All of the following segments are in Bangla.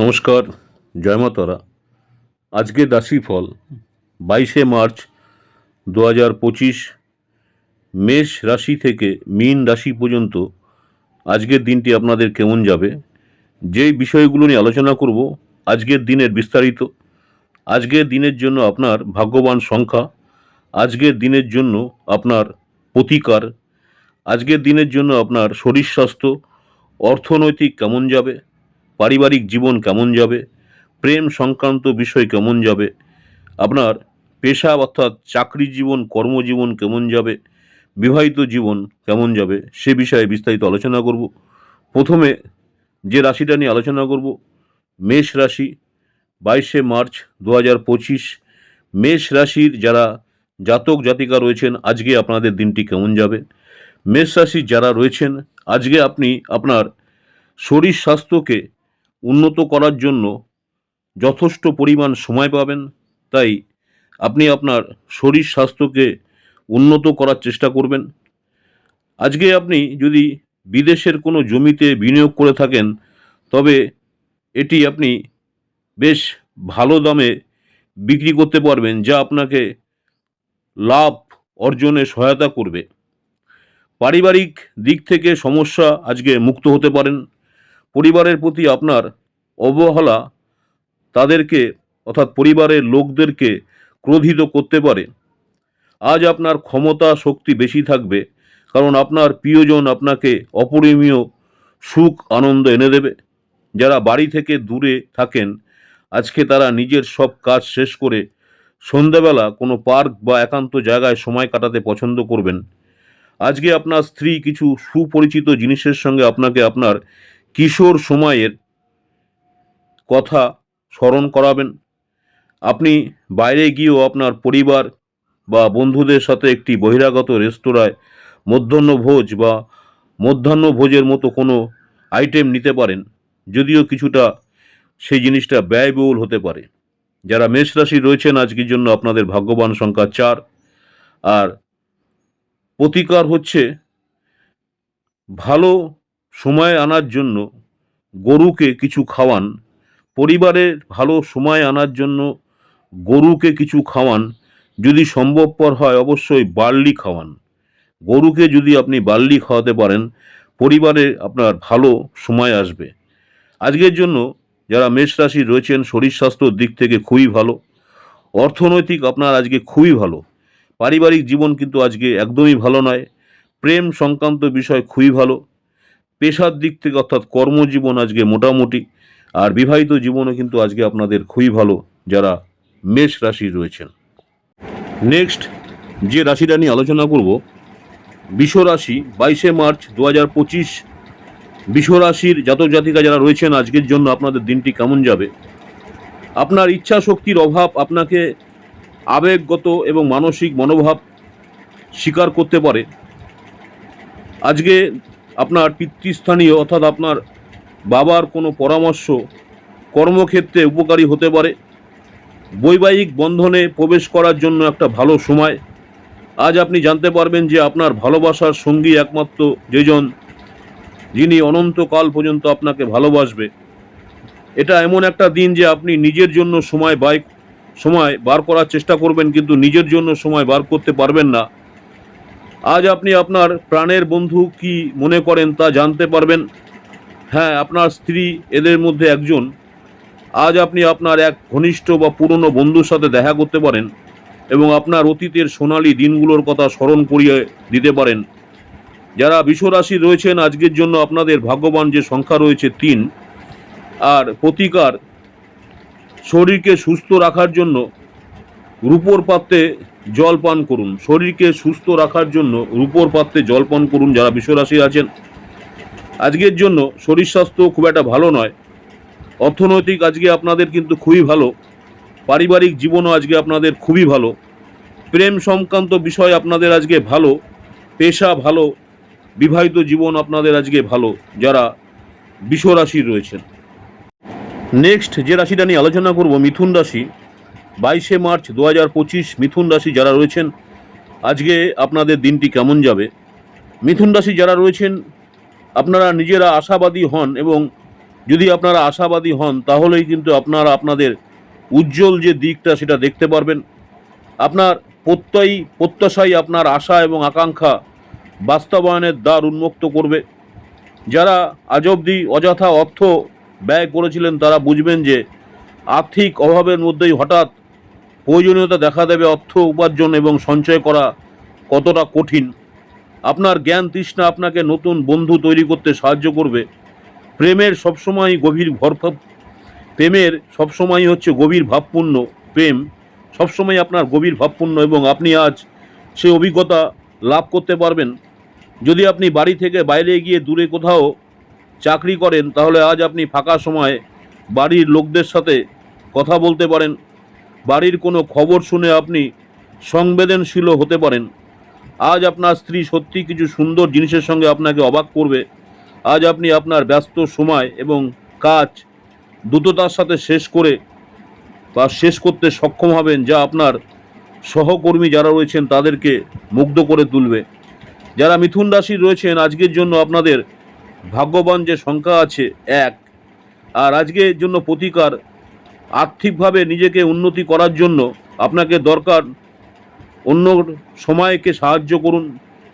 নমস্কার, জয় মা তারা। আজকের রাশিফল বাইশে মার্চ দু হাজার পঁচিশ, মেষ রাশি থেকে মীন রাশি পর্যন্ত আজকের দিনটি আপনাদের কেমন যাবে, যেই বিষয়গুলো নিয়ে আলোচনা করব, আজকের দিনের বিস্তারিত। আজকের দিনের জন্য আপনার ভাগ্যবান সংখ্যা, আজকের দিনের জন্য আপনার প্রতিকার, আজকের দিনের জন্য আপনার শরীর স্বাস্থ্য, অর্থনৈতিক কেমন যাবে পারিবারিক জীবন কেমন যাবে? প্রেম সংক্রান্ত বিষয় কেমন যাবে? আপনার পেশা অর্থাৎ চাকরি জীবন, কর্মজীবন কেমন যাবে? বিবাহিত জীবন কেমন যাবে? সে বিষয়ে বিস্তারিত আলোচনা করব। প্রথমে যে রাশিটা নিয়ে আলোচনা করব, মেষ রাশি, বাইশে মার্চ দু পঁচিশ। মেষ রাশির যারা জাতক জাতিকা রয়েছেন, আজকে আপনাদের দিনটি কেমন যাবে? মেষ রাশির যারা রয়েছেন, আজকে আপনি আপনার শরীর স্বাস্থ্যকে উন্নত করার জন্য যথেষ্ট পরিমাণ সময় পাবেন। তাই আপনি আপনার শরীর স্বাস্থ্যকে উন্নত করার চেষ্টা করবেন। আজকে আপনি যদি বিদেশের কোনো জমিতে বিনিয়োগ করে থাকেন, তবে এটি আপনি বেশ ভালো দামে বিক্রি করতে পারবেন, যা আপনাকে লাভ অর্জনে সহায়তা করবে। পারিবারিক দিক থেকে সমস্যা আজকে মুক্ত হতে পারেন। পরিবারের প্রতি আপনার অবহেলা তাদেরকে অর্থাৎ পরিবারের লোকদেরকে ক্রোধিত করতে পারে। আজ আপনার ক্ষমতা শক্তি বেশি থাকবে, কারণ আপনার প্রিয়জন আপনাকে অপরিমীয় সুখ, আনন্দ এনে দেবে। যারা বাড়ি থেকে দূরে থাকেন, আজকে তারা নিজের সব কাজ শেষ করে সন্ধ্যাবেলা কোনো পার্ক বা একান্ত জায়গায় সময় কাটাতে পছন্দ করবেন। আজকে আপনার স্ত্রী কিছু সুপরিচিত জিনিসের সঙ্গে আপনাকে আপনার কিশোর সময়ের কথা স্মরণ করাবেন। আপনি বাইরে গিয়েও আপনার পরিবার বা বন্ধুদের সাথে একটি বহিরাগত রেস্তোরাঁয় মধ্যাহ্নভোজ বা মধ্যাহ্নভোজের মতো কোনো আইটেম নিতে পারেন, যদিও কিছুটা সেই জিনিসটা ব্যয়বহুল হতে পারে। যারা মেষ রাশি রয়েছেন, আজকের জন্য আপনাদের ভাগ্যবান সংখ্যা চার। আর প্রতিকার হচ্ছে ভালো সময় আনার জন্য গরুকে কিছু খাওয়ান, পরিবারের ভালো সময় আনার জন্য গরুকে কিছু খাওয়ান, যদি সম্ভবপর হয় অবশ্যই বার্লি খাওয়ান। গরুকে যদি আপনি বার্লি খাওয়াতে পারেন, পরিবারে আপনার ভালো সময় আসবে। আজকের জন্য যারা মেষ রাশি রয়েছেন, শরীর স্বাস্থ্যর দিক থেকে খুবই ভালো। অর্থনৈতিক আপনার আজকে খুবই ভালো। পারিবারিক জীবন কিন্তু আজকে একদমই ভালো নয়। প্রেম সংক্রান্ত বিষয় খুবই ভালো। পেশার দিক থেকে অর্থাৎ কর্মজীবন আজকে মোটামুটি, আর বিবাহিত জীবনও কিন্তু আজকে আপনাদের খুবই ভালো যারা মেষ রাশি রয়েছেন। নেক্সট যে রাশিটা নিয়ে আলোচনা করব রাশি, বাইশে মার্চ দু হাজার পঁচিশ রাশির জাতক জাতিকা যারা রয়েছেন আজকের জন্য আপনাদের দিনটি কেমন যাবে? আপনার ইচ্ছা শক্তির অভাব আপনাকে আবেগগত এবং মানসিক মনোভাব স্বীকার করতে পারে। আজকে আপনার পিতৃস্থানীয় অর্থাৎ আপনার বাবার কোনো পরামর্শ কর্মক্ষেত্রে উপকারী হতে পারে। বৈবাহিক বন্ধনে প্রবেশ করার জন্য একটা ভালো সময়। আজ আপনি জানতে পারবেন যে আপনার ভালোবাসার সঙ্গী একমাত্র যেজন, যিনি অনন্তকাল পর্যন্ত আপনাকে ভালোবাসবে। এটা এমন একটা দিন যে আপনি নিজের জন্য সময় বাই, সময় বার করার চেষ্টা করবেন, কিন্তু নিজের জন্য সময় বার করতে পারবেন না। আজ আপনি আপনার প্রাণের বন্ধু কি মনে করেন তা জানতে পারবেন। হ্যাঁ আপনার স্ত্রী এদের মধ্যে একজন। আজ আপনি আপনার এক ঘনিষ্ঠ বা পুরনো বন্ধুর সাথে দেখা করতে পারেন এবং আপনার অতীতের সোনালি দিনগুলোর কথা স্মরণ করিয়ে দিতে পারেন। যারা বিশ্বরাশি রয়েছেন, আজকের জন্য আপনাদের ভাগ্যবান যে সংখ্যা রয়েছে তিন, আর প্রতিকার শরীরকে সুস্থ রাখার জন্য রূপোর পাত্রে জল পান করুন। শরীরকে সুস্থ রাখার জন্য রূপোর পাত্রে জল পান করুন যারা বিশ্বরাশি আছেন। আজকের জন্য শরীর স্বাস্থ্য খুব একটা ভালো নয়। অর্থনৈতিক আজকে আপনাদের কিন্তু খুবই ভালো। পারিবারিক জীবনও আজকে আপনাদের খুবই ভালো। প্রেম সংক্রান্ত বিষয় আপনাদের আজকে ভালো। পেশা ভালো। বিবাহিত জীবন আপনাদের আজকে ভালো, যারা রাশির রয়েছেন। নেক্সট যে রাশিটা নিয়ে আলোচনা করব, মিথুন রাশি। বাইশে মার্চ দু হাজার পঁচিশ মিথুন রাশি যারা রয়েছেন, আজকে আপনাদের দিনটি কেমন যাবে? মিথুন রাশি যারা রয়েছেন, আপনারা নিজেরা আশাবাদী হন এবং যদি আপনারা আশাবাদী হন, তাহলেই কিন্তু আপনারা আপনাদের উজ্জ্বল যে দিকটা সেটা দেখতে পারবেন। আপনার প্রত্যয়ী, প্রত্যাশাই আপনার আশা এবং আকাঙ্ক্ষা বাস্তবায়নের দ্বার উন্মুক্ত করবে। যারা আজ অবধি অযথা অর্থ ব্যয় করেছিলেন, তারা বুঝবেন যে আর্থিক অভাবের মধ্যেই হঠাৎ প্রয়োজনীয়তা দেখা দেবে অর্থ উপার্জন এবং সঞ্চয় করা কতটা কঠিন। আপনার জ্ঞান তৃষ্ণা আপনাকে নতুন বন্ধু তৈরি করতে সাহায্য করবে। প্রেমের সবসময় গভীর ভর প্রেমের সবসময় হচ্ছে গভীর ভাবপূর্ণ। প্রেম সবসময় আপনার গভীর ভাবপূর্ণ এবং আপনি আজ সেই অভিজ্ঞতা লাভ করতে পারবেন। যদি আপনি বাড়ি থেকে বাইরে গিয়ে দূরে কোথাও চাকরি করেন, তাহলে আজ আপনি ফাঁকা সময়ে বাড়ির লোকদের সাথে কথা বলতে পারেন। বাড়ির কোনো খবর শুনে আপনি সংবেদনশীলও হতে পারেন। আজ আপনার স্ত্রী সত্যি কিছু সুন্দর জিনিসের সঙ্গে আপনাকে অবাক করবে। আজ আপনি আপনার ব্যস্ত সময় এবং কাজ দ্রুততার সাথে শেষ করে বা শেষ করতে সক্ষম হবেন, যা আপনার সহকর্মী যারা রয়েছেন তাদেরকে মুগ্ধ করে তুলবে। যারা মিথুন রাশি রয়েছেন, আজকের জন্য আপনাদের ভাগ্যবান যে সংখ্যা আছে এক। আর আজকের জন্য প্রতিকার আর্থিকভাবে নিজেকে উন্নতি করার জন্য আপনাকে দরকার অন্য সময়কে সাহায্য করুন,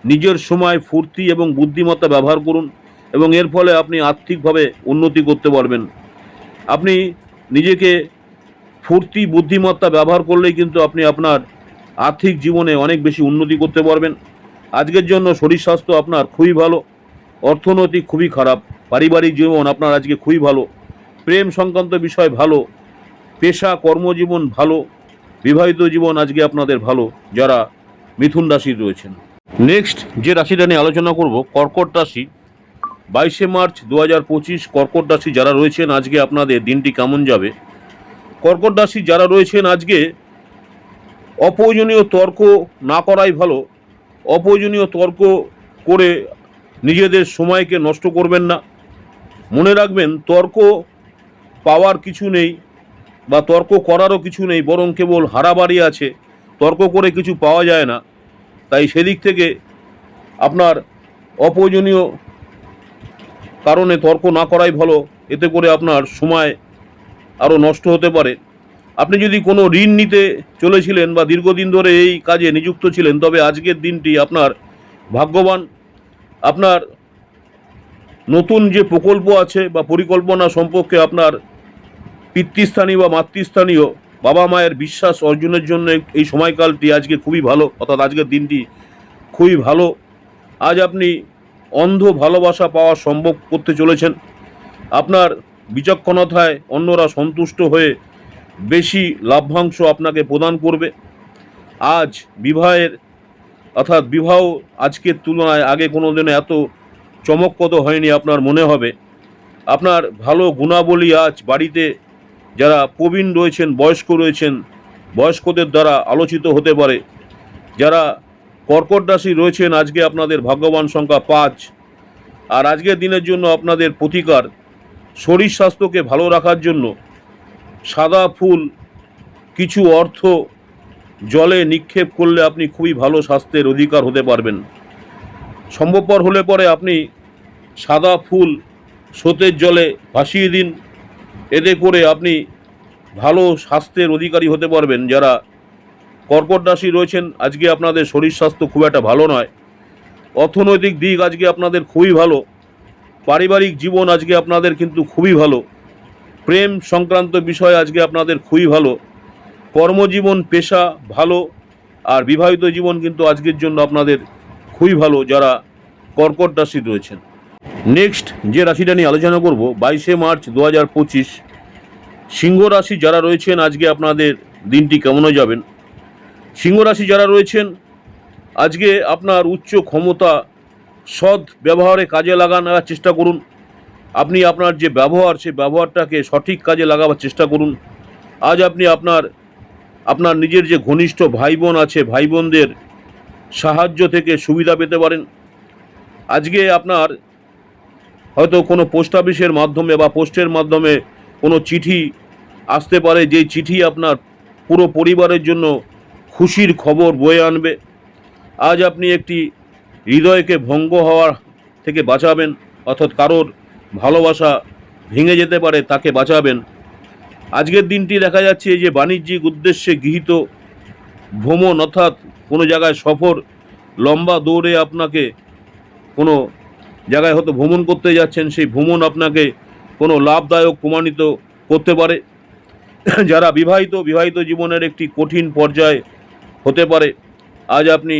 নিজের সময়, ফুর্তি এবং বুদ্ধিমত্তা ব্যবহার করুন এবং এর ফলে আপনি আর্থিকভাবে উন্নতি করতে পারবেন। আপনি নিজেকে ফুর্তি, বুদ্ধিমত্তা ব্যবহার করলেই কিন্তু আপনি আপনার আর্থিক জীবনে অনেক বেশি উন্নতি করতে পারবেন। আজকের জন্য শরীর স্বাস্থ্য আপনার খুবই ভালো, অর্থনৈতিক খুবই খারাপ, পারিবারিক জীবন আপনার আজকে খুবই ভালো, প্রেম সংক্রান্ত বিষয় ভালো পেশা, কর্মজীবন ভালো, বিবাহিত জীবন আজকে আপনাদের ভালো, যারা মিথুন রাশি রয়েছেন। নেক্সট যে রাশিটা নিয়ে আলোচনা করব, কর্কট রাশি। বাইশে মার্চ দু হাজার পঁচিশ কর্কট রাশি যারা রয়েছেন, আজকে আপনাদের দিনটি কেমন যাবে? কর্কট রাশি যারা রয়েছেন, আজকে অপ্রয়োজনীয় তর্ক না করাই ভালো। অপ্রয়োজনীয় তর্ক করে নিজেদের সময়কে নষ্ট করবেন না। মনে রাখবেন, তর্ক পাওয়ার কিছু নেই। বা তর্ক করারও কিছু নেই, বরং কেবল হারাবাড়ি আছে। তর্ক করে কিছু পাওয়া যায় না। তাই সেদিক থেকে আপনার অপ্রয়োজনীয় কারণে তর্ক না করাই ভালো। এতে করে আপনার সময় আরও নষ্ট হতে পারে। আপনি যদি কোনো ঋণ নিতে চলেছিলেন বা দীর্ঘদিন ধরে এই কাজে নিযুক্ত ছিলেন, তবে আজকের দিনটি আপনার ভাগ্যবান। আপনার নতুন যে প্রকল্প আছে বা পরিকল্পনা সম্পর্কে আপনার পিতৃস্থানীয় বা মাতৃস্থানীয় বাবা মায়ের বিশ্বাস অর্জনের জন্য এই সময়কালটি আজকে খুবই ভালো, অর্থাৎ আজকের দিনটি খুবই ভালো। আজ আপনি অন্ধ ভালোবাসা পাওয়া সম্ভব করতে চলেছেন। আপনার বিচক্ষণতায় অন্যরা সন্তুষ্ট হয়ে বেশি লাভ্যাংশ আপনাকে প্রদান করবে। আজ বিবাহের, অর্থাৎ বিবাহ আজকের তুলনায় আগে কোনো দিনে এত চমকপ্রদ হয়নি আপনার মনে হবে। আপনার ভালো গুণাবলী আজ বাড়িতে যারা প্রবীণ রয়েছেন, বয়স্ক রয়েছেন, বয়স্কদের দ্বারা আলোচিত হতে পারে। যারা কর্কট রাশি রয়েছেন, আজকে আপনাদের ভাগ্যবান সংখ্যা পাঁচ। আর আজকের দিনের জন্য আপনাদের প্রতিকার, শরীর স্বাস্থ্যকে ভালো রাখার জন্য সাদা ফুল, কিছু অর্থ, জলে নিক্ষেপ করলে আপনি খুবই ভালো স্বাস্থ্যের অধিকার হতে পারবেন। সম্ভবপর হলে পরে আপনি সাদা ফুল, স্রোতের জলে ভাসিয়ে দিন। এতে করে আপনি ভালো স্বাস্থ্যের অধিকারী হতে পারবেন। যারা কর্কট রাশি রয়েছেন, আজকে আপনাদের শরীর স্বাস্থ্য খুব একটা ভালো নয়। অর্থনৈতিক দিক আজকে আপনাদের খুবই ভালো। পারিবারিক জীবন আজকে আপনাদের কিন্তু খুবই ভালো। প্রেম সংক্রান্ত বিষয় আজকে আপনাদের খুবই ভালো। কর্মজীবন, পেশা ভালো। আর বিবাহিত জীবন কিন্তু আজকের জন্য আপনাদের খুবই ভালো, যারা কর্কট রাশি রয়েছেন। নেক্সট যে রাশিটা নিয়ে আলোচনা করব, বাইশে মার্চ দু হাজার পঁচিশ, সিংহ রাশি যারা রয়েছেন, আজকে আপনাদের দিনটি কেমন যাবেন? সিংহ রাশি যারা রয়েছেন, আজকে আপনার উচ্চ ক্ষমতা সৎ ব্যবহারে কাজে লাগানোর চেষ্টা করুন। আপনি আপনার যে ব্যবহার, সেই ব্যবহারটাকে সঠিক কাজে লাগাবার চেষ্টা করুন। আজ আপনি আপনার আপনার নিজের যে ঘনিষ্ঠ ভাই বোন আছে ভাই বোনদের সাহায্য থেকে সুবিধা পেতে পারেন। আজকে আপনার হয়তো কোনো পোস্ট অফিসের মাধ্যমে বা পোস্টের মাধ্যমে কোনো চিঠি আসতে পারে যেই চিঠি আপনার পুরো পরিবারের জন্য খুশির খবর বয়ে আনবে। আজ আপনি একটি হৃদয়কে ভঙ্গ হওয়ার থেকে বাঁচাবেন, অর্থাৎ কারোর ভালোবাসা ভেঙে যেতে পারে তাকে বাঁচাবেন। আজকের দিনটি দেখা যাচ্ছে যে বাণিজ্যিক উদ্দেশ্যে গৃহীত ভ্রমণ, অর্থাৎ কোনো জায়গায় সফর, লম্বা দৌড়ে আপনাকে কোনো জায়গায় হয়তো ভ্রমণ করতে যাচ্ছেন, সেই ভ্রমণ আপনাকে কোনো লাভদায়ক প্রমাণিত করতে পারে। যারা বিবাহিত বিবাহিত জীবনের একটি কঠিন পর্যায়ে হতে পারে, আজ আপনি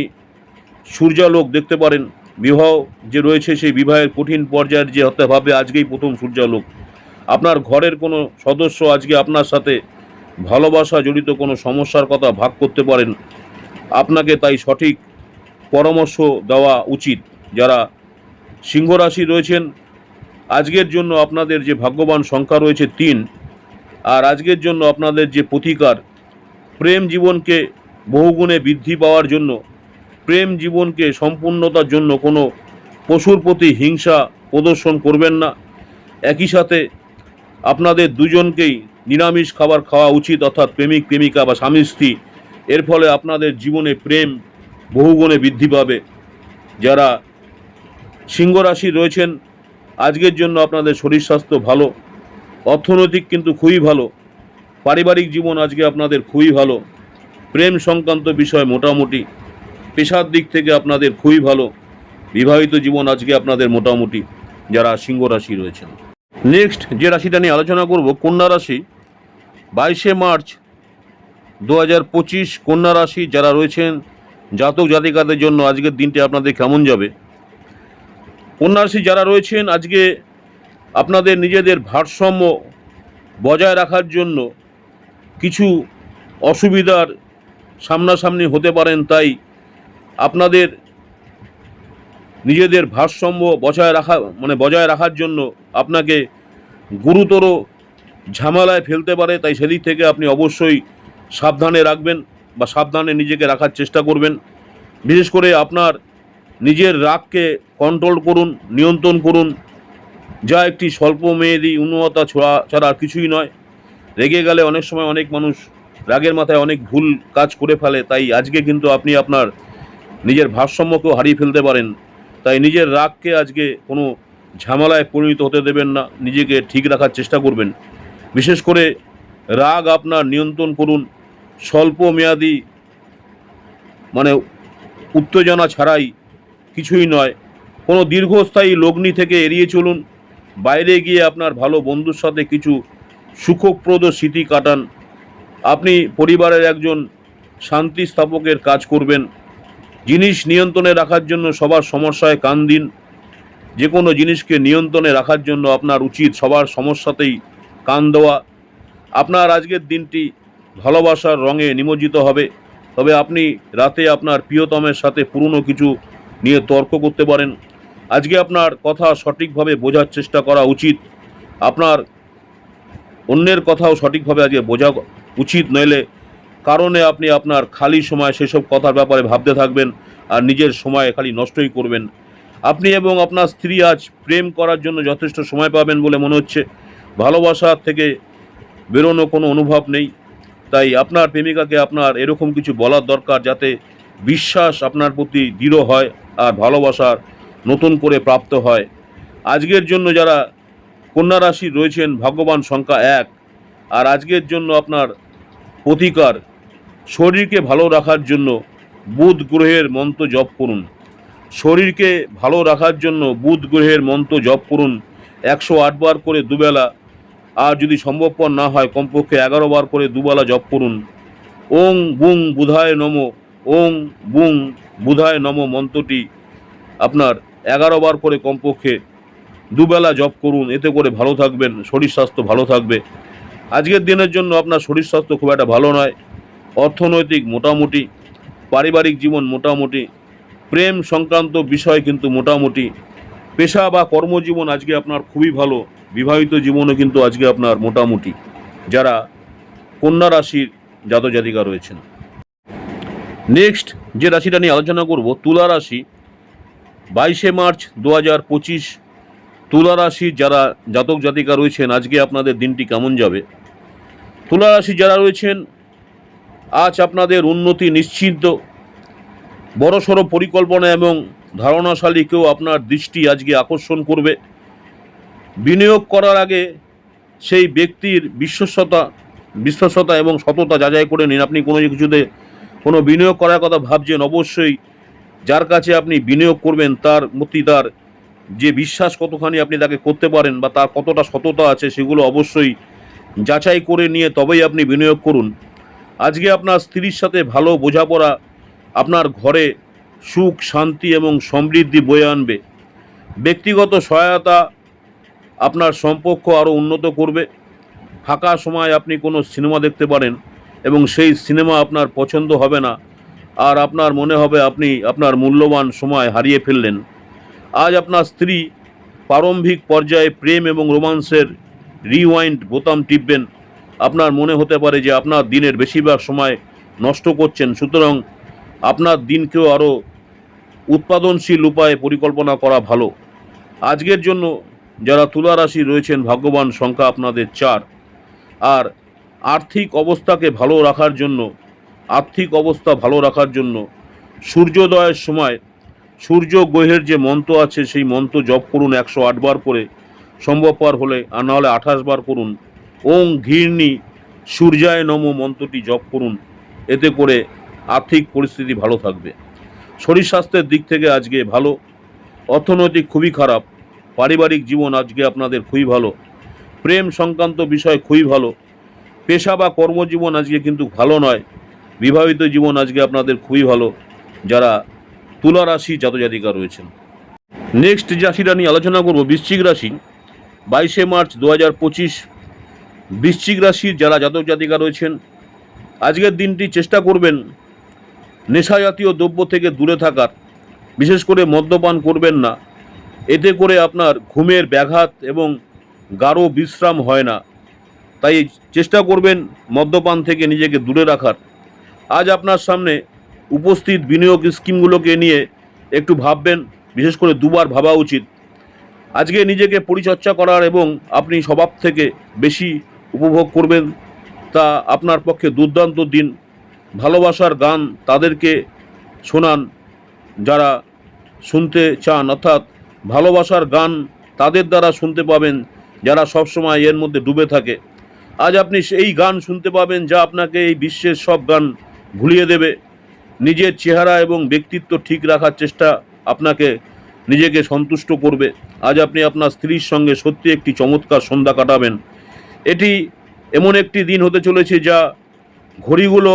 সূর্যালোক দেখতে পারেন। বিবাহ যে রয়েছে, সেই বিবাহের কঠিন পর্যায়ের যে হতে ভাবে আজকেই প্রথম সূর্যালোক। আপনার ঘরের কোনো সদস্য আজকে আপনার সাথে ভালোবাসা জড়িত কোনো সমস্যার কথা ভাগ করতে পারেন। আপনাকে তাই সঠিক পরামর্শ দেওয়া উচিত। যারা সিংহ রাশি রয়েছেন। আজকের জন্য আপনাদের যে ভাগ্যবান সংখ্যা রয়েছে তিন, আর আজকের জন্য আপনাদের যে প্রতিকার, প্রেম জীবনকে বহুগুণে বৃদ্ধি পাওয়ার জন্য, প্রেম জীবনকে সম্পূর্ণতার জন্য কোনো পশুর প্রতি হিংসা প্রদর্শন করবেন না। একই সাথে আপনাদের দুজনকেই নিরামিষ খাবার খাওয়া উচিত, অর্থাৎ প্রেমিক, প্রেমিকা বা স্বামী, স্ত্রী। এর ফলে আপনাদের জীবনে প্রেম বহুগুণে বৃদ্ধি পাবে। যারা সিংহ রাশি রয়েছেন, আজকের জন্য আপনাদের শরীর স্বাস্থ্য ভালো, অর্থনৈতিক কিন্তু খুবই ভালো, পারিবারিক জীবন আজকে আপনাদের খুবই ভালো, প্রেম সংক্রান্ত বিষয় মোটামুটি, পেশার দিক থেকে আপনাদের খুবই ভালো, বিবাহিত জীবন আজকে আপনাদের মোটামুটি, যারা সিংহ রাশি রয়েছেন। নেক্সট যে রাশিটা নিয়ে আলোচনা করব, কন্যা রাশি, বাইশে মার্চ দু হাজার পঁচিশ কন্যা রাশি যারা রয়েছেন, জাতক জাতিকাদের জন্য আজকের দিনটি আপনাদের কেমন যাবে? কন্যা রাশি যারা রয়েছেন, আজকে আপনাদের নিজেদের ভারসাম্য বজায় রাখার জন্য কিছু অসুবিধার সামনাসামনি হতে পারেন, তাই আপনাদের নিজেদের ভারসাম্য বজায় রাখা মানে বজায় রাখার জন্য আপনাকে গুরুতর ঝামেলায় ফেলতে পারে, তাই সেদিক থেকে আপনি অবশ্যই সাবধানে রাখবেন বা সাবধানে নিজেকে রাখার চেষ্টা করবেন। বিশেষ করে আপনার নিজের রাগকে কন্ট্রোল করুন, নিয়ন্ত্রণ করুন। যা একটি স্বল্প মেয়েদি উন্নতা ছোড়া, ছাড়া আর কিছুই নয়। রেগে গেলে অনেক সময় অনেক মানুষ রাগের মাথায় অনেক ভুল কাজ করে ফেলে, তাই আজকে কিন্তু আপনি আপনার নিজের ভারসাম্যকেও হারিয়ে ফেলতে পারেন। তাই নিজের রাগকে আজকে কোনো ঝামেলায় পরিণত হতে দেবেন না, নিজেকে ঠিক রাখার চেষ্টা করবেন। বিশেষ করে রাগ আপনার নিয়ন্ত্রণ করুন। স্বল্প মেয়াদি মানে উত্তেজনা ছাড়াই কিছুই নয়। কোনো দীর্ঘস্থায়ী লগ্নি থেকে এড়িয়ে চলুন। বাইরে গিয়ে আপনার ভালো বন্ধুর সাথে কিছু সুখপ্রদ স্মৃতি কাটান। আপনি পরিবারের একজন শান্তি স্থাপকের কাজ করবেন। জিনিস নিয়ন্ত্রণে রাখার জন্য সবার সমস্যায় কান দিন। যে কোনো জিনিসকে নিয়ন্ত্রণে রাখার জন্য আপনার উচিত সবার সমস্যাতেই কান দেওয়া। আপনার আজকের দিনটি ভালোবাসার রঙে নিমজ্জিত হবে। তবে আপনি রাতে আপনার প্রিয়তমের সাথে পুরনো কিছু নিয়ে তর্ক করতে পারেন। আজকে আপনার কথা সঠিকভাবে বোঝার চেষ্টা করা উচিত। আপনার অন্যের কথাও সঠিকভাবে আজকে বোঝা উচিত নইলে কারণে আপনি আপনার খালি সময় সেসব কথার ব্যাপারে ভাবতে থাকবেন আর নিজের সময় খালি নষ্টই করবেন। আপনি এবং আপনার স্ত্রী আজ প্রেম করার জন্য যথেষ্ট সময় পাবেন বলে মনে হচ্ছে। ভালোবাসা থেকে বেরোনো কোনো অনুভব নেই। তাই আপনার প্রেমিকাকে আপনার এরকম কিছু বলার দরকার যাতে বিশ্বাস আপনার প্রতি দৃঢ় হয় আর ভালোবাসার নতুন করে প্রাপ্ত হয়। আজকের জন্য যারা কন্যা রাশি রয়েছেন, ভাগ্যবান সংখ্যা এক। আর আজকের জন্য আপনার প্রতিকার, শরীরকে ভালো রাখার জন্য বুধ গ্রহের মন্ত্র জপ করুন। শরীরকে ভালো রাখার জন্য বুধ গ্রহের মন্ত্র জপ করুন। একশো আটবার করে দুবেলা, আর যদি সম্ভবপর না হয়, কমপক্ষে এগারো বার করে দুবেলা জপ করুন। ওং বুং বুধায় নম। ওং বুং বুধায় নম মন্ত্রটি আপনার এগারো বার করে কমপক্ষে দুবেলা জপ করুন, এতে করে ভালো থাকবেন, শরীর স্বাস্থ্য ভালো থাকবে। আজকের দিনের জন্য আপনার শরীর স্বাস্থ্য খুব একটা ভালো নয়, অর্থনৈতিক মোটামুটি, পারিবারিক জীবন মোটামুটি, প্রেম সংক্রান্ত বিষয় কিন্তু মোটামুটি। পেশা বা কর্মজীবন আজকে আপনার খুবই ভালো, বিবাহিত জীবনও কিন্তু আজকে আপনার মোটামুটি। যারা কন্যা রাশির জাত জাতিকা রয়েছেন। নেক্সট যে রাশিটা নিয়ে আলোচনা করব, তুলা রাশি, বাইশে মার্চ দু হাজার পঁচিশ, তুলা রাশি যারা জাতক জাতিকা রয়েছেন, আজকে আপনাদের দিনটি কেমন যাবে? তুলা রাশি যারা রয়েছেন, আজ আপনাদের উন্নতি নিশ্চিন্ত, বড়সড় পরিকল্পনা এবং ধারণাশালী কেউ আপনার দৃষ্টি আজকে আকর্ষণ করবে। বিনিয়োগ করার আগে সেই ব্যক্তির বিশ্বস্ততা বিশ্বস্ততা এবং সততা যাচাই করে নিন। আপনি কোনো কিছুতে কোনো বিনিয়োগ করার কথা ভাবছেন, অবশ্যই যার কাছে আপনি বিনিয়োগ করবেন, তার প্রতি তার যে বিশ্বাস কতখানি আপনি তাকে করতে পারেন বা তার কতটা সততা আছে সেগুলো অবশ্যই যাচাই করে নিয়ে তবেই আপনি বিনিয়োগ করুন। আজকে আপনার স্ত্রীর সাথে ভালো বোঝাপড়া, আপনার ঘরে সুখ, শান্তি এবং সমৃদ্ধি বয়ে আনবে। ব্যক্তিগত সহায়তা আপনার সম্পর্ক আরও উন্নত করবে। ফাঁকা সময় আপনি কোনো সিনেমা দেখতে পারেন। এবং সেই সিনেমা আপনার পছন্দ হবে না। আর আপনার মনে হবে আপনি আপনার মূল্যবান সময় হারিয়ে ফেললেন। আজ আপনার স্ত্রী প্রারম্ভিক পর্যায়ে প্রেম এবং রোমান্সের রিওয়াইন্ড বোতাম টিপবেন। আপনার মনে হতে পারে যে আপনার দিনের বেশিরভাগ সময় নষ্ট করছেন। সুতরাং আপনার দিনকেও আরও উৎপাদনশীল উপায়ে পরিকল্পনা করা ভালো। আজকের জন্য যারা তুলা রাশি রয়েছেন, ভাগ্যবান সংখ্যা আপনাদের চার। আর আর্থিক অবস্থাকে ভালো রাখার জন্য, আর্থিক অবস্থা ভালো রাখার জন্য সূর্যোদয়ের সময় সূর্য গ্রহের যে মন্ত্র আছে, সেই মন্ত্র জপ করুন একশো আটবার করে। সম্ভবপর হলে, আর নাহলে আঠাশ বার করুন। ওং ঘৃণী সূর্যায় নম মন্ত্রটি জপ করুন। এতে করে আর্থিক পরিস্থিতি ভালো থাকবে। শরীর স্বাস্থ্যের দিক থেকে আজকে ভালো। অর্থনৈতিক খুবই খারাপ। পারিবারিক জীবন আজকে আপনাদের খুবই ভালো। প্রেম সংক্রান্ত বিষয় খুবই ভালো। পেশা বা কর্মজীবন আজকে কিন্তু ভালো নয়। বিবাহিত জীবন আজকে আপনাদের খুবই ভালো। যারা তুলা রাশি জাতজাতিকা রয়েছেন। নেক্সট রাশিটা নিয়ে আলোচনা করব বৃশ্চিক রাশি। বাইশে মার্চ দু হাজার পঁচিশ। বৃশ্চিক রাশির যারা জাতক জাতিকা রয়েছেন, আজকের দিনটি চেষ্টা করবেন নেশা জাতীয় দ্রব্য থেকে দূরে থাকার। বিশেষ করে মদ্যপান করবেন না। এতে করে আপনার ঘুমের ব্যাঘাত এবং গাঢ় বিশ্রাম হয় না। তাই চেষ্টা করবেন মদ্যপান থেকে নিজেকে দূরে রাখার। আজ আপনার সামনে উপস্থিত বিনিয়োগ স্কিমগুলোকে নিয়ে একটু ভাববেন, বিশেষ করে দুবার ভাবা উচিত। আজকে নিজেকে পরিচর্যা করার এবং আপনি স্বভাব থেকে বেশি উপভোগ করবেন, তা আপনার পক্ষে দুর্দান্ত দিন। ভালোবাসার গান তাদেরকে শোনান, যারা শুনতে চান। অর্থাৎ ভালোবাসার গান তাদের দ্বারা শুনতে পাবেন, যারা সবসময় এর মধ্যে ডুবে থাকে। আজ আপনি সেই গান শুনতে পাবেন যা আপনাকে এই বিশ্বের সব গান ভুলিয়ে দেবে। নিজের চেহারা এবং ব্যক্তিত্ব ঠিক রাখার চেষ্টা আপনাকে নিজেকে সন্তুষ্ট করবে। আজ আপনি আপনার স্ত্রীর সঙ্গে সত্যি একটি চমৎকার সন্ধ্যা কাটাবেন। এটি এমন একটি দিন হতে চলেছে যা ঘড়িগুলো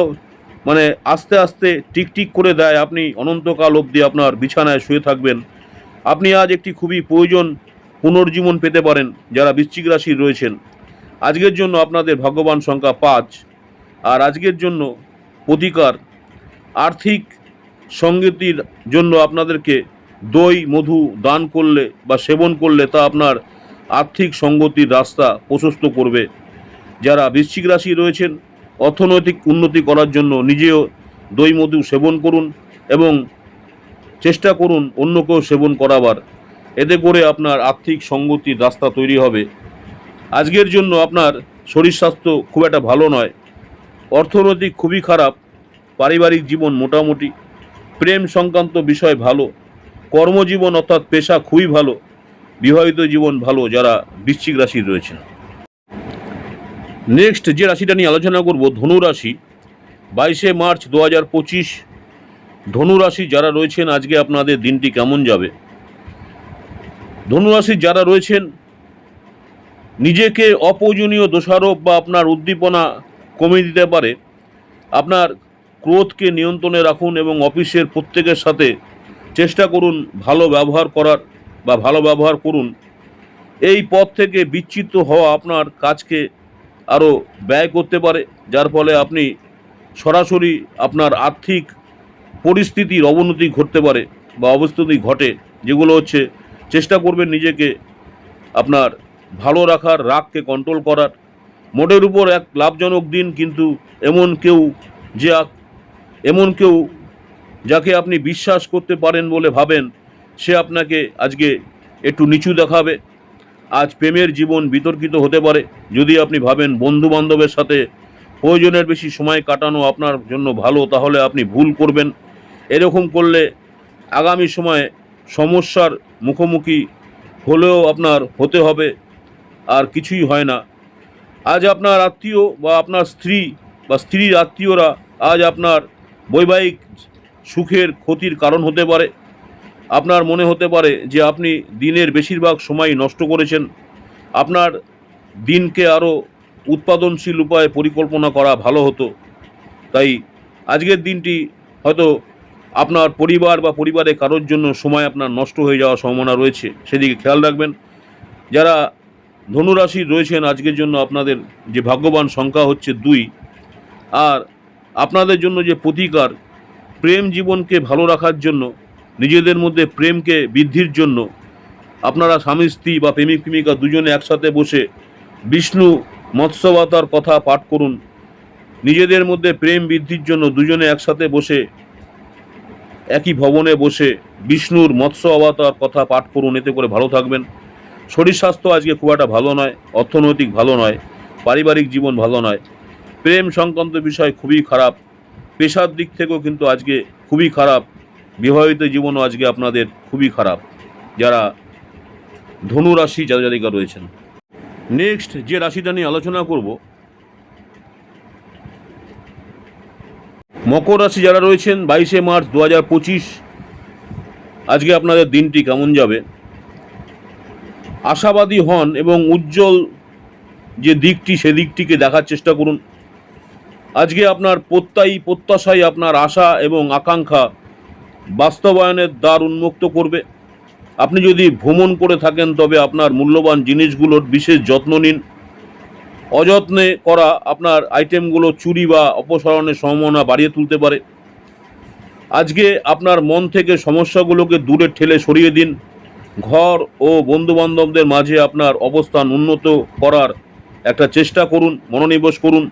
মানে আস্তে আস্তে টিকটিক করে দেয়। আপনি অনন্তকাল অবধি আপনার বিছানায় শুয়ে থাকবেন। আপনি আজ একটি খুবই প্রয়োজন পুনর্জীবন পেতে পারেন যারা বৃশ্চিক রাশির রয়েছেন। আজকের জন্য আপনাদের ভাগ্যবান সংখ্যা পাঁচ। আর আজকের জন্য প্রতিকার আর্থিক সঙ্গতির জন্য আপনাদেরকে দই, মধু দান করলে বা সেবন করলে তা আপনার আর্থিক সঙ্গতির রাস্তা প্রশস্ত করবে। যারা বৃশ্চিক রাশি রয়েছেন, অর্থনৈতিক উন্নতি করার জন্য নিজেও দই, মধু সেবন করুন এবং চেষ্টা করুন অন্যকেও সেবন করাবার। এতে করে আপনার আর্থিক সঙ্গতির রাস্তা তৈরি হবে। আজকের জন্য আপনার শরীর স্বাস্থ্য খুব একটা ভালো নয়। অর্থনৈতিক খুবই খারাপ, পারিবারিক জীবন মোটামুটি, প্রেম সংক্রান্ত বিষয় ভালো, কর্মজীবন অর্থাৎ পেশা খুবই ভালো, বিবাহিত জীবন ভালো যারা বৃশ্চিক রাশির রয়েছেন। নেক্সট যে রাশিটা নিয়ে আলোচনা করব ধনু রাশি বাইশে মার্চ দু হাজার পঁচিশ ধনু রাশি যারা রয়েছেন, আজকে আপনাদের দিনটি কেমন যাবে? ধনু রাশির যারা রয়েছেন নিজেকে অপ্রয়োজনীয় দোষারোপ বা আপনার উদ্দীপনা কমিয়ে দিতে পারে, আপনার ক্রোধকে নিয়ন্ত্রণে রাখুন এবং অফিসের প্রত্যেকের সাথে চেষ্টা করুন ভালো ব্যবহার করার বা ভালো ব্যবহার করুন। এই পথ থেকে বিচ্ছিন্ন হওয়া আপনার কাজকে আরও ব্যয় করতে পারে, যার ফলে আপনি সরাসরি আপনার আর্থিক পরিস্থিতির অবনতি ঘটতে পারে বা অবস্থিতি ঘটে, যেগুলো হচ্ছে চেষ্টা করবেন নিজেকে আপনার ভালো রাখার, রাগকে কন্ট্রোল করার। মোটের উপর এক লাভজনক দিন কিন্তু এমন কেউ যে এমন কেউ যাকে আপনি বিশ্বাস করতে পারেন বলে ভাবেন, সে আপনাকে আজকে একটু নিচু দেখাবে। আজ প্রেমের জীবন বিতর্কিত হতে পারে, যদি আপনি ভাবেন বন্ধু বান্ধবের সাথে প্রয়োজনের বেশি সময় কাটানো আপনার জন্য ভালো, তাহলে আপনি ভুল করবেন। এরকম করলে আগামী সময়ে সমস্যার মুখোমুখি হলেও আপনার হতে হবে। আর কিছুই হয় না। আজ আপনার আত্মীয় বা আপনার স্ত্রী বা স্ত্রীর আত্মীয়রা আজ আপনার বৈবাহিক সুখের ক্ষতির কারণ হতে পারে। আপনার মনে হতে পারে যে আপনি দিনের বেশিরভাগ সময় নষ্ট করেছেন। আপনার দিনকে আরও উৎপাদনশীল উপায়ে পরিকল্পনা করা ভালো হতো। তাই আজকের দিনটি হয়তো আপনার পরিবার বা পরিবারে কারোর জন্য সময় আপনার নষ্ট হয়ে যাওয়ার সম্ভাবনা রয়েছে। সেদিকে খেয়াল রাখবেন। যারা ধনুরাশির রয়েছেন আজকের জন্য আপনাদের যে ভাগ্যবান সংখ্যা হচ্ছে দুই। আর আপনাদের জন্য যে প্রতিকার, প্রেম জীবনকে ভালো রাখার জন্য, নিজেদের মধ্যে প্রেমকে বৃদ্ধির জন্য, আপনারা স্বামী, স্ত্রী বা প্রেমিক, প্রেমিকা দুজনে একসাথে বসে বিষ্ণু মৎস্যবাতার কথা পাঠ করুন। নিজেদের মধ্যে প্রেম বৃদ্ধির জন্য দুজনে একসাথে বসে, একই ভবনে বসে বিষ্ণুর মৎস্য অবতার কথা পাঠ করুন। এতে করে ভালো থাকবেন। শরীর স্বাস্থ্য আজকে খুব একটা ভালো নয়, অর্থনৈতিক ভালো নয়, পারিবারিক জীবন ভালো নয়। প্রেম সংক্রান্ত বিষয় খুবই খারাপ, পেশার দিক থেকেও কিন্তু আজকে খুবই খারাপ, বিবাহিত জীবনও আজকে আপনাদের খুবই খারাপ, যারা ধনু রাশি জাতজাতিকা রয়েছেন। নেক্সট যে রাশিটা নিয়ে আলোচনা করব, মকর রাশি যারা রয়েছেন, বাইশে মার্চ দু হাজার পঁচিশ, আজকে আপনাদের দিনটি কেমন যাবে? আশাবাদী হন এবং উজ্জ্বল যে দিকটি সেদিকটিকে দেখার চেষ্টা করুন। আজকে আপনার প্রত্যায়ী, প্রত্যাশাই আপনার আশা এবং আকাঙ্ক্ষা বাস্তবায়নের দ্বার উন্মুক্ত করবে। আপনি যদি ভ্রমণ করে থাকেন, তবে আপনার মূল্যবান জিনিসগুলোর বিশেষ যত্ন নিন। অযত্নে করা আপনার আইটেমগুলো চুরি বা অপসারণের সম্ভাবনা বাড়িয়ে তুলতে পারে। আজকে আপনার মন থেকে সমস্যাগুলোকে দূরে ঠেলে সরিয়ে দিন। ঘর ও বন্ধুবান্ধবদের মাঝে আপনার অবস্থান উন্নত করার একটা চেষ্টা করুন, মনোনিবেশ করুন।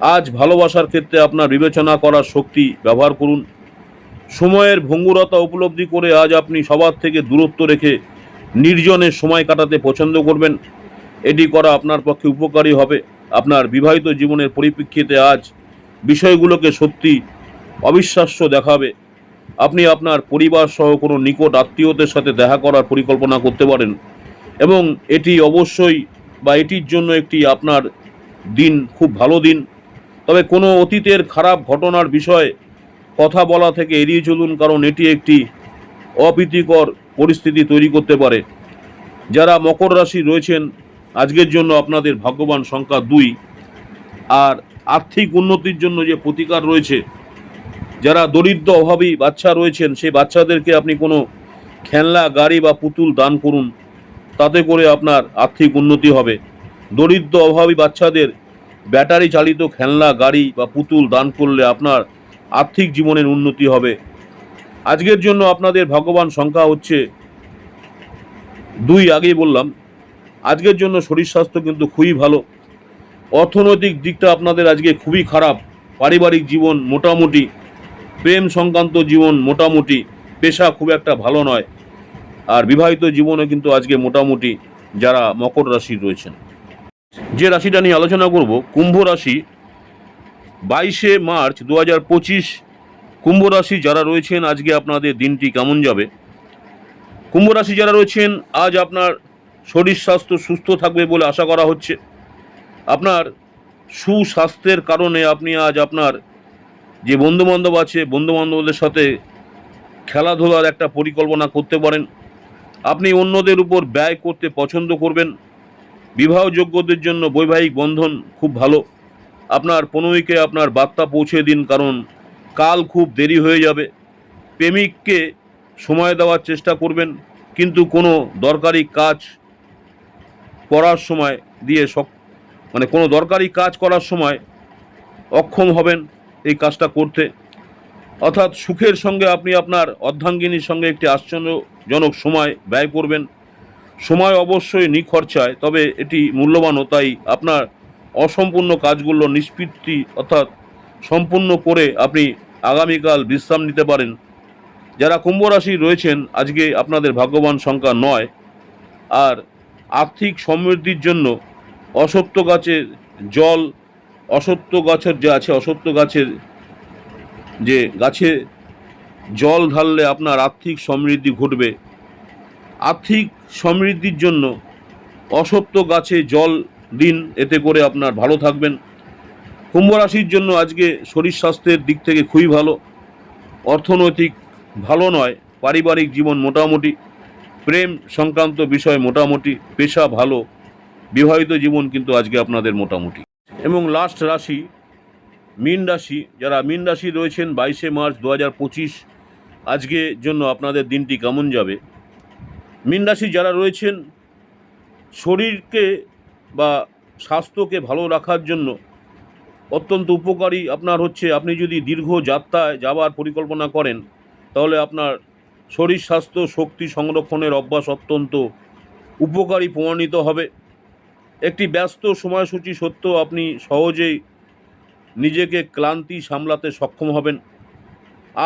আজ ভালোবাসার ক্ষেত্রে আপনার বিবেচনা করার শক্তি ব্যবহার করুন। সময়ের ভঙ্গুরতা উপলব্ধি করে আজ আপনি সবার থেকে দূরত্ব রেখে নির্জনে সময় কাটাতে পছন্দ করবেন। এটি করা আপনার পক্ষে উপকারী হবে। আপনার বিবাহিত জীবনের পরিপ্রেক্ষিতে আজ বিষয়গুলোকে সত্যি অবিশ্বাস্য দেখাবে। আপনি আপনার পরিবার সহ কোনো নিকট আত্মীয়দের সাথে দেখা করার পরিকল্পনা করতে পারেন এবং এটি অবশ্যই বা এটির জন্য একটি আপনার দিন, খুব ভালো দিন। তবে কোনো অতীতের খারাপ ঘটনার বিষয়ে কথা বলা থেকে এড়িয়ে চলুন, কারণ এটি একটি অপ্রীতিকর পরিস্থিতি তৈরি করতে পারে। যারা মকর রাশি রয়েছেন, আজকের জন্য আপনাদের ভাগ্যবান সংখ্যা দুই। আর আর্থিক উন্নতির জন্য যে প্রতিকার রয়েছে যারা দরিদ্র অভাবী বাচ্চা রয়েছেন, সেই বাচ্চাদেরকে আপনি কোনো খেলনা, গাড়ি বা পুতুল দান করুন। তাতে করে আপনার আর্থিক উন্নতি হবে। দরিদ্র অভাবী বাচ্চাদের ব্যাটারি চালিত খেলনা, গাড়ি বা পুতুল দান করলে আপনার আর্থিক জীবনের উন্নতি হবে। আজকের জন্য আপনাদের ভগবান সংখ্যা হচ্ছে দুই, আগেই বললাম। আজকের জন্য শরীর স্বাস্থ্য কিন্তু খুবই ভালো। অর্থনৈতিক দিকটা আপনাদের আজকে খুবই খারাপ। পারিবারিক জীবন মোটামুটি প্রেম সংক্রান্ত জীবন মোটামুটি পেশা খুব একটা ভালো নয়। আর বিবাহিত জীবনে কিন্তু আজকে মোটামুটি যারা মকর রাশি রয়েছেন। যে রাশিটা নিয়ে আলোচনা করব, কুম্ভ রাশি বাইশে মার্চ দু হাজার পঁচিশ কুম্ভ রাশি যারা রয়েছেন, আজকে আপনাদের দিনটি কেমন যাবে? কুম্ভ রাশি যারা রয়েছেন, আজ আপনার শরীর স্বাস্থ্য সুস্থ থাকবে বলে আশা করা হচ্ছে। আপনার সুস্বাস্থ্যের কারণে আপনি আজ আপনার যে বন্ধুবান্ধব আছে, বন্ধুবান্ধবদের সাথে খেলাধুলার একটা পরিকল্পনা করতে পারেন। আপনি অন্যদের উপর ব্যয় করতে পছন্দ করবেন। বিবাহযোগ্যদের জন্য বৈবাহিক বন্ধন খুব ভালো। আপনার পনৈকে আপনার বার্তা পৌঁছে দিন, কারণ কাল খুব দেরি হয়ে যাবে। প্রেমিককে সময় দেওয়ার চেষ্টা করবেন, কিন্তু কোনো দরকারি কাজ করার সময় দিয়ে সক মানে কোনো দরকারি কাজ করার সময় অক্ষম হবেন। এই কাজটা করতে। অর্থাৎ সুখের সঙ্গে আপনি আপনার অর্ধাঙ্গিনীর সঙ্গে একটি আশ্চর্যজনক সময় ব্যয় করবেন। সময় অবশ্যই নিখরচায়, তবে এটি মূল্যবানও তাই আপনার অসম্পূর্ণ কাজগুলো নিষ্পৃতি অর্থাৎ সম্পূর্ণ করে আপনি আগামীকাল বিশ্রাম নিতে পারেন। যারা কুম্ভ রাশি রয়েছেন, আজকে আপনাদের ভাগ্যবান সংখ্যা নয়। আর আর্থিক সমৃদ্ধির জন্য অসত্য গাছের জল অসত্য গাছের যে আছে, অসত্য গাছের যে গাছে জল ঢাললে আপনার আর্থিক সমৃদ্ধি ঘটবে। আর্থিক সমৃদ্ধির জন্য অসত্য গাছে জল দিন, এতে করে আপনার ভালো থাকবেন। কুম্ভ রাশির জন্য আজকে শরীর স্বাস্থ্যের দিক থেকে খুবই ভালো। অর্থনৈতিক ভালো নয়, পারিবারিক জীবন মোটামুটি, প্রেম সংক্রান্ত বিষয় মোটামুটি, পেশা ভালো। বিবাহিত জীবন কিন্তু আজকে আপনাদের মোটামুটি। এবং লাস্ট রাশি, মীন রাশি, যারা মীন রাশি রয়েছেন বাইশে মার্চ দু হাজার পঁচিশ, আজকে জন্য আপনাদের দিনটি কেমন যাবে? মীন রাশি যারা রয়েছেন, শরীরকে বা স্বাস্থ্যকে ভালো রাখার জন্য অত্যন্ত উপকারী আপনার হচ্ছে, আপনি যদি দীর্ঘ যাত্রায় যাবার পরিকল্পনা করেন, তাহলে আপনার শরীর স্বাস্থ্য, শক্তি সংরক্ষণের অভ্যাস অত্যন্ত উপকারী প্রমাণিত হবে। একটি ব্যস্ত সময়সূচি সত্ত্বেও আপনি সহজেই নিজেকে ক্লান্তি সামলাতে সক্ষম হবেন।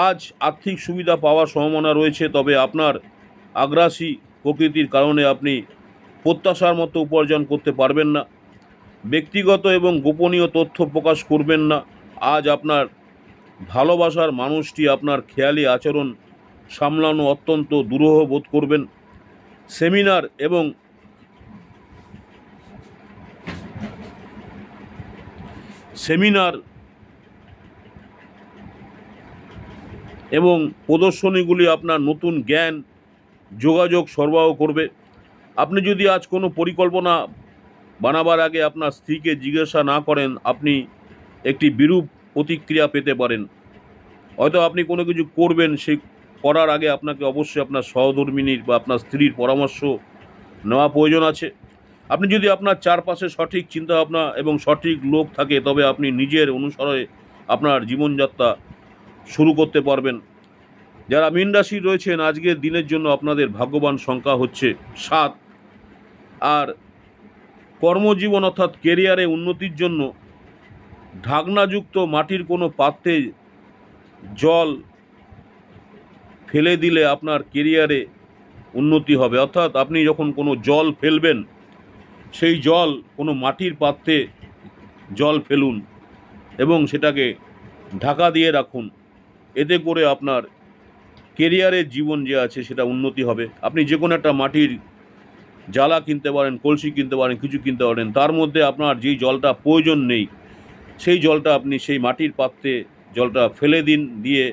আজ আর্থিক সুবিধা পাওয়ার সম্ভাবনা রয়েছে, তবে আপনার আগ্রাসী প্রকৃতির কারণে আপনি প্রত্যাশার মতো উপার্জন করতে পারবেন না। ব্যক্তিগত এবং গোপনীয় তথ্য প্রকাশ করবেন না। আজ আপনার ভালোবাসার মানুষটি আপনার খেয়ালি আচরণ সামলানো অত্যন্ত দুরূহ বোধ করবেন। সেমিনার এবং সেমিনার এবং প্রদর্শনীগুলি আপনার নতুন জ্ঞান, যোগাযোগ সরবরাহ করবে। আপনি যদি আজ কোনো পরিকল্পনা বানাবার আগে আপনার স্ত্রীকে জিজ্ঞাসা না করেন, আপনি একটি বিরূপ প্রতিক্রিয়া পেতে পারেন। হয়তো আপনি কোনো কিছু করবেন সেই করার আগে আপনাকে অবশ্যই আপনার সহধর্মিনীর বা আপনার স্ত্রীর পরামর্শ নেওয়া প্রয়োজন আছে। আপনি যদি আপনার চারপাশে সঠিক চিন্তাভাবনা এবং সঠিক লোক থাকে, তবে আপনি নিজের অনুসরণে আপনার জীবনযাত্রা শুরু করতে পারবেন। যারা মীন রাশি রয়েছেন, আজকের দিনের জন্য আপনাদের ভাগ্যবান সংখ্যা হচ্ছে সাত। আর কর্মজীবন অর্থাৎ কেরিয়ারে উন্নতির জন্য ঢাকনাযুক্ত মাটির কোনো পাত্রে জল ফেলে দিলে আপনার কেরিয়ারে উন্নতি হবে। অর্থাৎ আপনি যখন কোনো জল ফেলবেন সেই জল কোনো মাটির পাত্রে জল ফেলুন এবং সেটাকে ঢাকা দিয়ে রাখুন। এতে করে আপনার কেরিয়ারের জীবন যে আছে সেটা উন্নতি হবে। আপনি যে কোনো একটা মাটির জ্বালা কিনতে পারেন, কলসি কিনতে পারেন, কিছু কিনতে পারেন, তার মধ্যে আপনার যেই জলটা প্রয়োজন নেই, সেই জলটা আপনি সেই মাটির পাত্রে জলটা ফেলে দিন, দিয়ে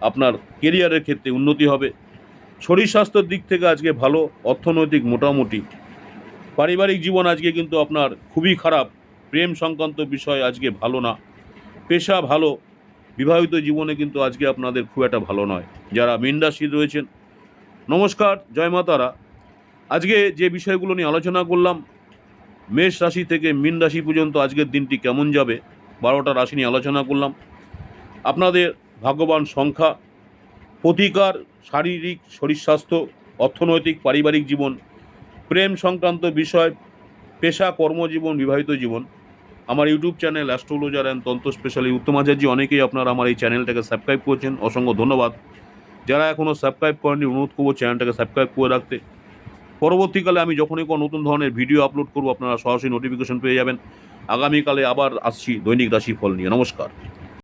আপনার কেরিয়ারের ক্ষেত্রে উন্নতি হবে। শরীর স্বাস্থ্যের দিক থেকে আজকে ভালো, অর্থনৈতিক মোটামুটি। পারিবারিক জীবন আজকে কিন্তু আপনার খুবই খারাপ। প্রেম সংক্রান্ত বিষয় আজকে ভালো না। পেশা ভালো। বিবাহিত জীবনে কিন্তু আজকে আপনাদের খুব একটা ভালো নয়। যারা মীন রয়েছেন, নমস্কার, জয় মাতারা। আজকে যে বিষয়গুলো নিয়ে আলোচনা করলাম, মেষ রাশি থেকে মীন রাশি পর্যন্ত আজকের দিনটি কেমন যাবে, বারোটা রাশি নিয়ে আলোচনা করলাম। আপনাদের ভাগ্যবান সংখ্যা, প্রতিকার, শারীরিক, শরীর স্বাস্থ্য, অর্থনৈতিক, পারিবারিক জীবন প্রেম সংক্রান্ত বিষয়, পেশা, কর্মজীবন, বিবাহিত জীবন, আমার YouTube channel astrologer and tantra specially Uttam Acharya, অনেকেই আপনারা আমার এই চ্যানেলটাকে সাবস্ক্রাইব করেছেন। অসংখ্য ধন্যবাদ। যারা এখনও সাবস্ক্রাইব করেনি অনুরোধ করব চ্যানেলটাকে সাবস্ক্রাইব করে রাখতে। পরবর্তীকালে আমি যখনই কোনো নতুন ধরনের ভিডিও আপলোড করব, আপনারা সরাসরি নোটিফিকেশন পেয়ে যাবেন। আগামীকালে আবার আসছি দৈনিক রাশি ফল নিয়ে। নমস্কার।